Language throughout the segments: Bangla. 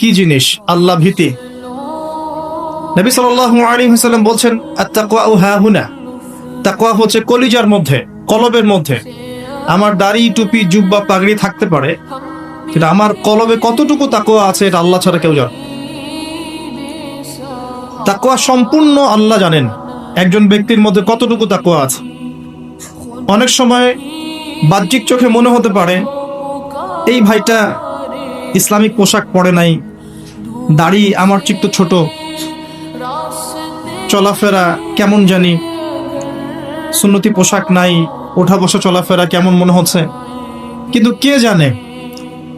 কি জিনিস? আল্লাহ ভীতি। নবী সাল্লাল্লাহু আলাইহি ওয়াসাল্লাম বলছেন হাহুনা তাকওয়া হচ্ছে কলিজার মধ্যে, কলবের মধ্যে। আমার দাড়ি, টুপি, জুব্বা, পাগড়ি থাকতে পারে, কিন্তু আমার কলবে কতটুকু তাকওয়া আছে এটা আল্লাহ ছাড়া কেউ জানে না। তাকওয়া সম্পূর্ণ আল্লাহ জানেন, একজন ব্যক্তির মধ্যে কতটুকু তাকওয়া আছে। অনেক সময় বাহ্যিক চোখে মনে হতে পারে, এই ভাইটা ইসলামিক পোশাক পরে নাই। দাড়ি আমার চিত্ত ছোট। চলাফেরা কেমন জানি? সুন্নতি পোশাক নাই, ওঠা বসা চলাফেরা কেমন মনে হচ্ছে? কিন্তু কে জানে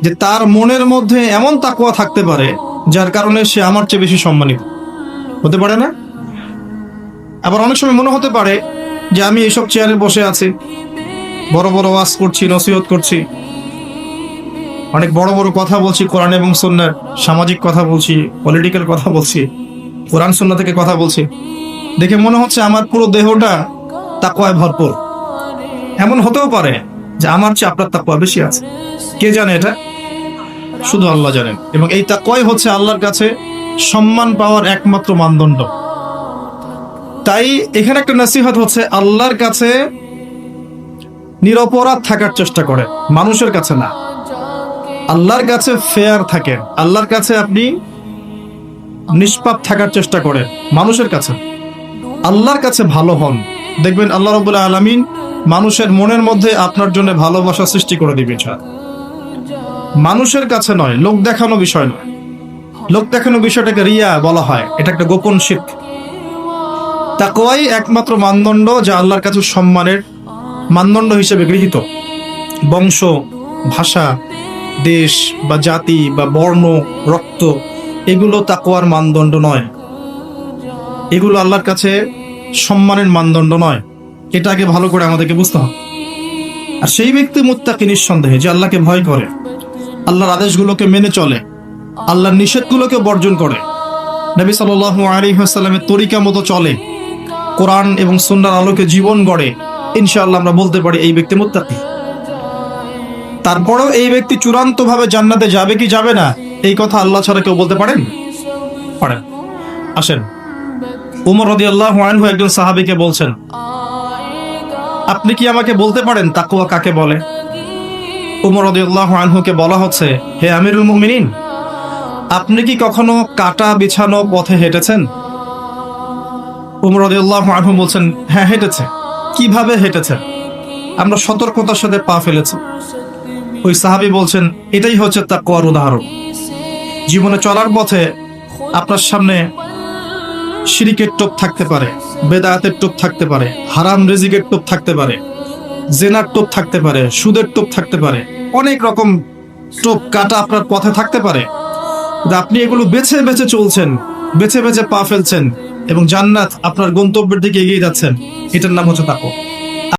যে তার মনের মধ্যে এমন তাকুয়া থাকতে পারে, যার কারণে সে আমার চেয়ে বেশি সম্মানিত। হতে পারে না? আবার অনেক সময় মনে হতে পারে যে আমি এইসব চেয়ারে বসে আছি, বড় বড় ওয়াজ করছি, নসিহত করছি। অনেক বড় বড় কথা বলছি, কোরআন এবং সন্ন্যার সামাজিক কথা বলছি পলিটিক্যাল কথা বলছি, কোরআন সন্না থেকে কথা বলছি। দেখে মনে হচ্ছে আমার পুরো দেহটা তাকওয়ায় ভরপুর। এমন হতেও পারে যে আমার চেয়ে আপনার তাকওয়া বেশি আছে। কে জানে এটা? শুধু আল্লাহ জানেন। এবং এই তাকওয়াই হচ্ছে আল্লাহর কাছে সম্মান পাওয়ার একমাত্র মানদণ্ড। তাই এখানে একটা নসিহত হচ্ছে, আল্লাহর কাছে নিরপরাধ থাকার চেষ্টা করে, মানুষের কাছে না। আল্লাহর কাছে ফেয়ার থাকেন। আল্লাহর কাছে আপনি নিষ্পাপ থাকার চেষ্টা করেন, মানুষের কাছে। আল্লাহর কাছে ভালো হন। দেখবেন আল্লাহ রবুল্লাহ আলমিন মানুষের মনের মধ্যে আপনার জন্য ভালোবাসা সৃষ্টি করে দিবে মানুষের কাছে নয়, লোক দেখানো বিষয় নয়। লোক দেখানো বিষয়টাকে রিয়া বলা হয়, এটা একটা গোপন শিখ তাকওয়াই একমাত্র মানদণ্ড যা আল্লাহর কাছে সম্মানের মানদণ্ড হিসেবে গৃহীত। বংশ, ভাষা দেশ বা জাতি বা বর্ণ, রক্ত, এগুলো তাকওয়ার মানদণ্ড নয়। এগুলো আল্লাহর কাছে সম্মানের মানদণ্ড নয়। এটা আগে ভালো করে আমাদেরকে বুঝতে হবে। আর সেই ব্যক্তি মুত্তাকি নিঃসন্দেহে যে আল্লাহকে ভয় করে, আল্লাহর আদেশগুলোকে মেনে চলে, আল্লাহর নিষেধগুলোকে বর্জন করে। নবী আলাইহি ওয়াসাল্লামের তরিকা মতো চলে। কোরআন এবং সুন্নার আলোকে জীবন গড়ে। ইনশাআল্লাহ আমরা বলতে পারি এই ব্যক্তি মুত্তাকি। তারপরেও এই ব্যক্তি চূড়ান্তভাবে জান্নাতে যাবে কি যাবে না, এই কথা আল্লাহ ছাড়া কেউ বলতে পারেন? পারেন। আসেন। উমর রদি আল্লাহ একজন সাহাবিকে বলছেন, আপনি কি আমাকে বলতে পারেন তাকুয়া কাকে বলে? উমর রদি আল্লাহ আনহুকে বলা হচ্ছে, হে আমিরুল মুমিনিন, আপনি কি কখনো কাটা বিছানো পথে হেঁটেছেন? উমর রদি আল্লাহ আনহু বলছেন হ্যাঁ হেঁটেছে। কীভাবে হেঁটেছে? আমরা সতর্কতার সাথে পা ফেলেছি। ওই সাহাবি বলছেন, এটাই হচ্ছে তাকুয়ার উদাহরণ। জীবনে চলার পথে আপনার সামনে শিরিকের টোপ থাকতে পারে, বেদায়াতের টোপ থাকতে পারে, হারাম রেজিকের টোপ থাকতে পারে, জেনার টোপ থাকতে পারে, সুদের টোপ থাকতে পারে, অনেক রকম টোপ কাটা আপনার পথে থাকতে পারে। আপনি এগুলো বেছে বেছে চলছেন, বেছে বেছে পা ফেলছেন এবং জান্নাত আপনার গন্তব্যের দিকে এগিয়ে যাচ্ছেন। এটার নাম হচ্ছে তাকওয়া।